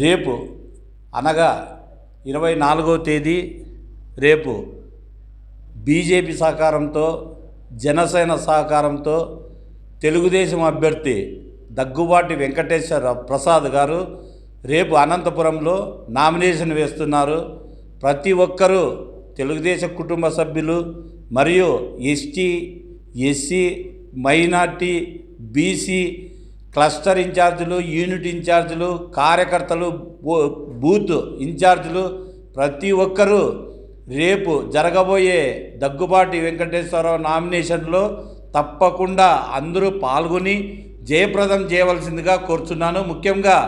రేపు అనగా ఇరవై నాలుగో తేదీ రేపు బీజేపీ సహకారంతో జనసేన సహకారంతో తెలుగుదేశం అభ్యర్థి దగ్గుబాటి వెంకటేశ్వర ప్రసాద్ గారు రేపు అనంతపురంలో నామినేషన్ వేస్తున్నారు. ప్రతి ఒక్కరూ తెలుగుదేశం కుటుంబ సభ్యులు మరియు ST SC minority BC cluster ఇన్ఛార్జీలు యూనిట్ ఇన్ఛార్జీలు కార్యకర్తలు బూత్ ఇన్ఛార్జీలు ప్రతి ఒక్కరూ రేపు జరగబోయే దగ్గుబాటి వెంకటేశ్వరరావు నామినేషన్లో తప్పకుండా అందరూ పాల్గొని జయప్రదం చేయవలసిందిగా కోరుచున్నాను. ముఖ్యంగా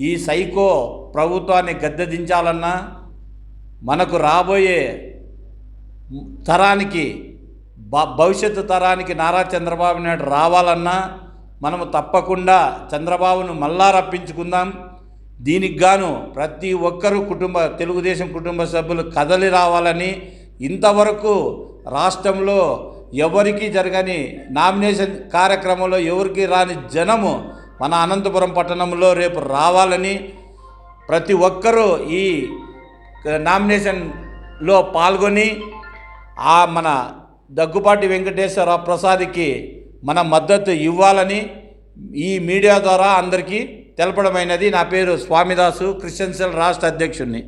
ఈ సైకో ప్రభుత్వాన్ని గద్దెదించాలన్నా మనకు రాబోయే తరానికి భవిష్యత్తు తరానికి నారా చంద్రబాబు నాయుడు రావాలన్నా మనము తప్పకుండా చంద్రబాబును మళ్ళా రప్పించుకుందాం. దీనికి గాను ప్రతి ఒక్కరూ కుటుంబ తెలుగుదేశం కుటుంబ సభ్యులు కదలి రావాలని ఇంతవరకు రాష్ట్రంలో ఎవరికి జరగని నామినేషన్ కార్యక్రమంలో ఎవరికి రాని జనము మన అనంతపురం పట్టణంలో రేపు రావాలని ప్రతి ఒక్కరూ ఈ నామినేషన్లో పాల్గొని ఆ మన దగ్గుపాటి వెంకటేశ్వర ప్రసాద్కి మన మద్దతు ఇవ్వాలని ఈ మీడియా ద్వారా అందరికీ తెలపడమైనది నా పేరు స్వామిదాసు క్రిస్టియన్ సెల్ రాష్ట్ర అధ్యక్షుడిని.